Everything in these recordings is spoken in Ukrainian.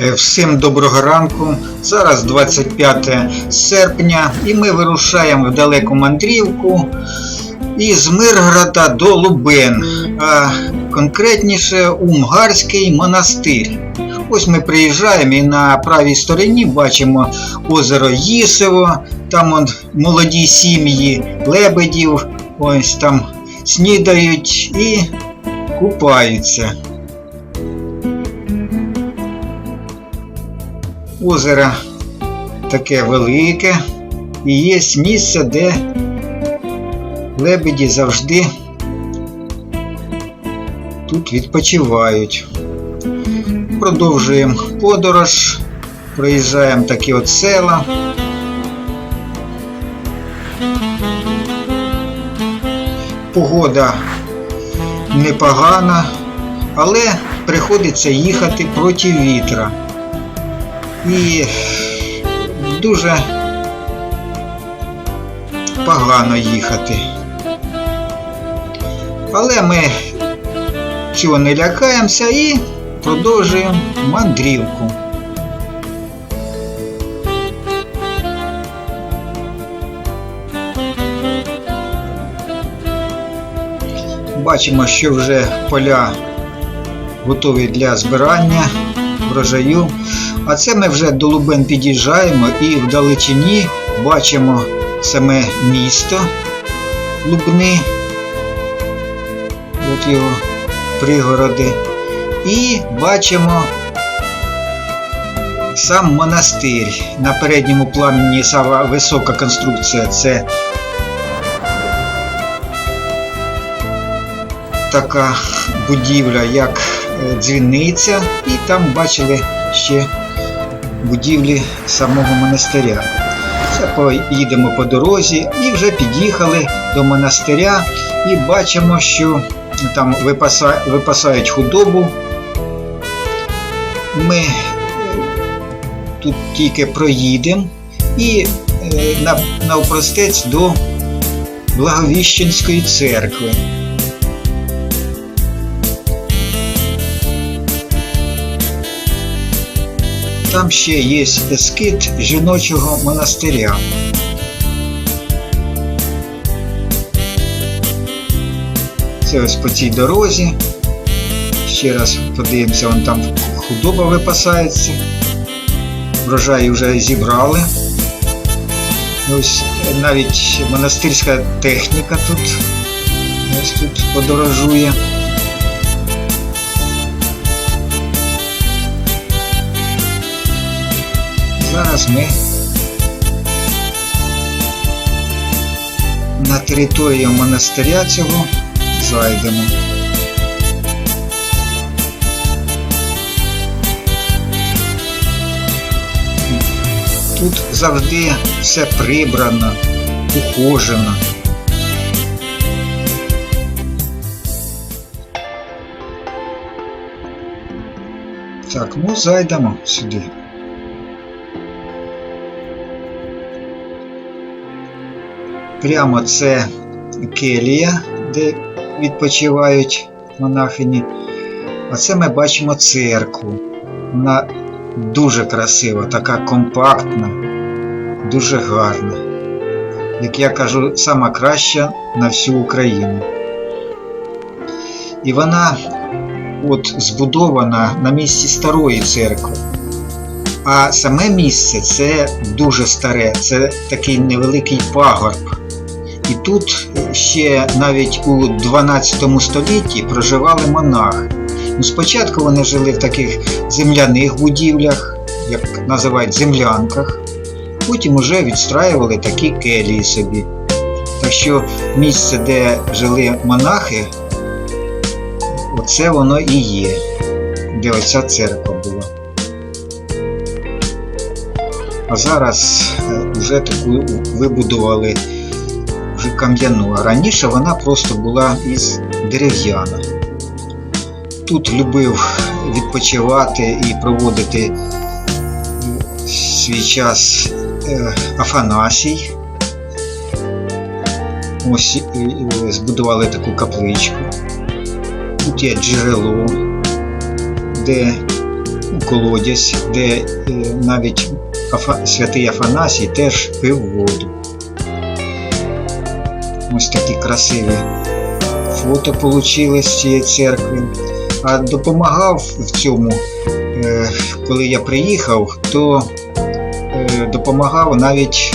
Е, Всім доброго ранку. Зараз 25 серпня і ми вирушаємо в далеку мандрівку із Миргорода до Лубен, а конкретніше у Мгарський монастир. Ось ми приїжджаємо і на правій стороні бачимо озеро Їсево, там он молоді сім'ї лебедів, ось там снідають і купаються. Озеро таке велике і є місце, де лебеді завжди тут відпочивають. Продовжуємо подорож, проїжджаємо такі от села. Погода непогана, але приходиться їхати проти вітра. І дуже погано їхати. Але ми цього не лякаємося і продовжуємо мандрівку. Бачимо, що вже поля готові для збирання врожаю. А це ми вже до Лубен під'їжджаємо і в далечині бачимо саме місто Лубни, от його пригороди, і бачимо сам монастир. На передньому плані сама висока конструкція це така будівля, як е, дзвіниця, і там бачили ще будівлі самого монастиря. Це поїдемо по дорозі і вже під'їхали до монастиря і бачимо, що там випасають худобу. Ми е, тут тільки проїдемо і е, навпростець до Благовіщенської церкви. Там ще є ескіт жіночого монастиря. Це ось по цій дорозі. Ще раз подивимося, вон там худоба випасається. Врожай вже зібрали. Ось навіть монастирська техніка тут ось тут подорожує. Зараз ми на територію монастиря цього зайдемо. Тут завжди все прибрано, ухожено. Так, ну зайдемо сюди. Прямо це келія, де відпочивають монахині. А це ми бачимо церкву. Вона дуже красива, така компактна, дуже гарна. Як я кажу, сама краща на всю Україну. І вона от збудована на місці старої церкви. А саме місце це дуже старе, це такий невеликий пагорб. І тут ще навіть у 12 столітті проживали монахи. Ну, спочатку вони жили в таких земляних будівлях, як називають землянках, потім уже відстраювали такі келії собі. Так що місце, де жили монахи, оце воно і є, де оця церква була. А зараз е, вже таку вибудували вже кам'яну, раніше вона просто була із дерев'яна. Тут любив відпочивати і проводити свій час е, Афанасій. Ось е, е, збудували таку капличку. Тут є джерело, де колодязь, де навіть святий Афанасій теж пив воду. Ось такі красиві фото получили з цієї церкви. А допомагав в цьому, е, коли я приїхав, то е, допомагав навіть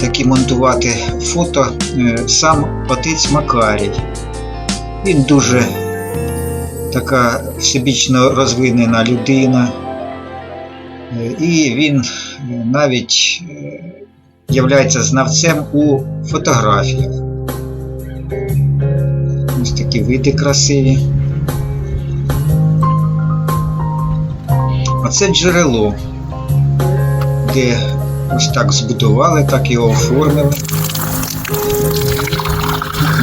такі монтувати фото е, сам отець Макарій. Він дуже така всебічно розвинена людина. І він навіть являється знавцем у фотографіях. Ось такі види красиві. А це джерело, де ось так збудували, так його оформили.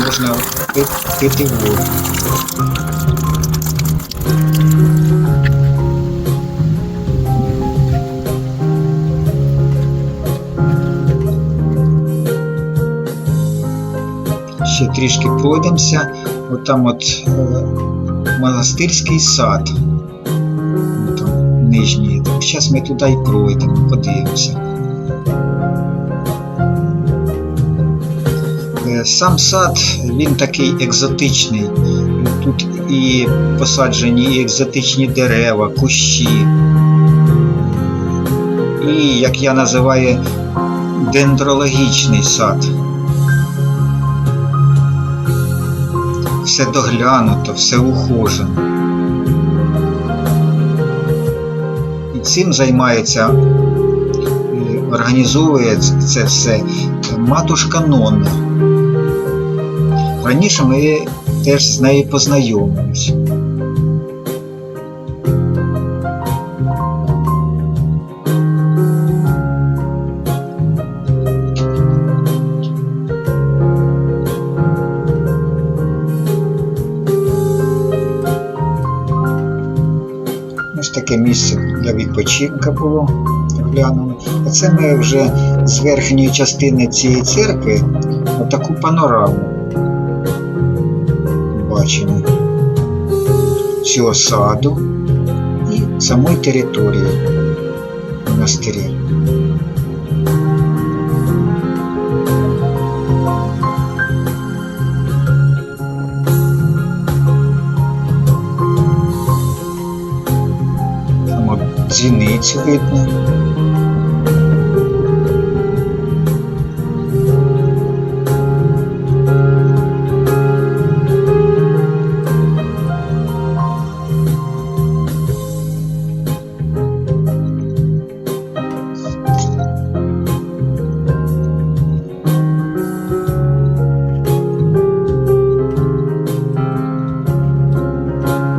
Можна пити воду. Ще трішки пройдемося. От там от е, монастирський сад. Там нижній. Зараз ми туди і пройдемо, подивимося. Е, Сам сад, він такий екзотичний. Тут і посаджені і екзотичні дерева, кущі. І, як я називаю, дендрологічний сад. Все доглянуто, все ухожено. І цим займається, е, організовує це все матушка Нонна. Раніше ми теж з нею познайомились. Ось таке місце для відпочинку було глянули. А це ми вже з верхньої частини цієї церкви отаку панораму бачимо цього саду і самої території монастиря. От дзвіницю видно.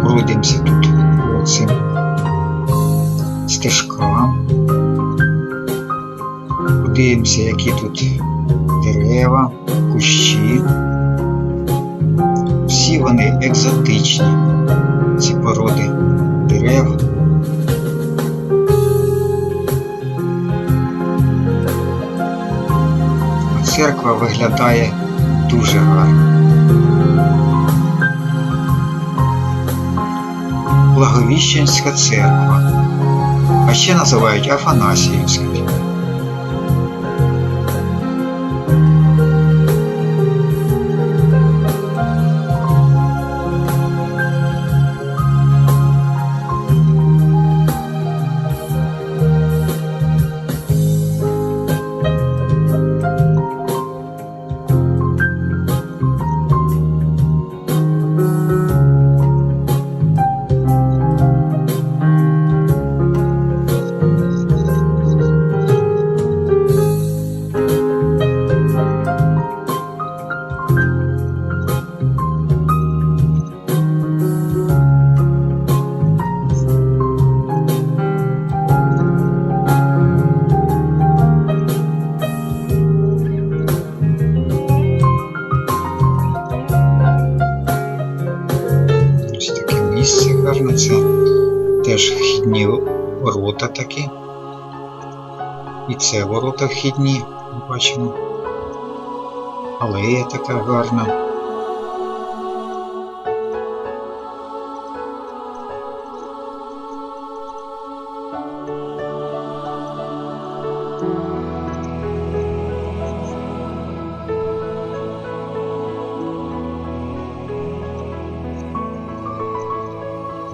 Пройдемося тут по цим стежкам. Подивимося, які тут дерева, кущі. Всі вони екзотичні, ці породи дерев. Церква виглядає дуже гарно. Благовіщенська церква, а ще називають Афанасіївською. ворота такі. І це ворота вхідні, бачимо. Алея така гарна.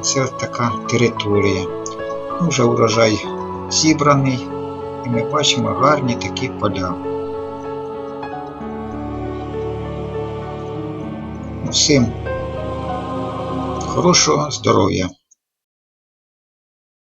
Це така територія. Ну, Вже урожай зібраний, і ми бачимо гарні такі поля. Всім хорошого здоров'я!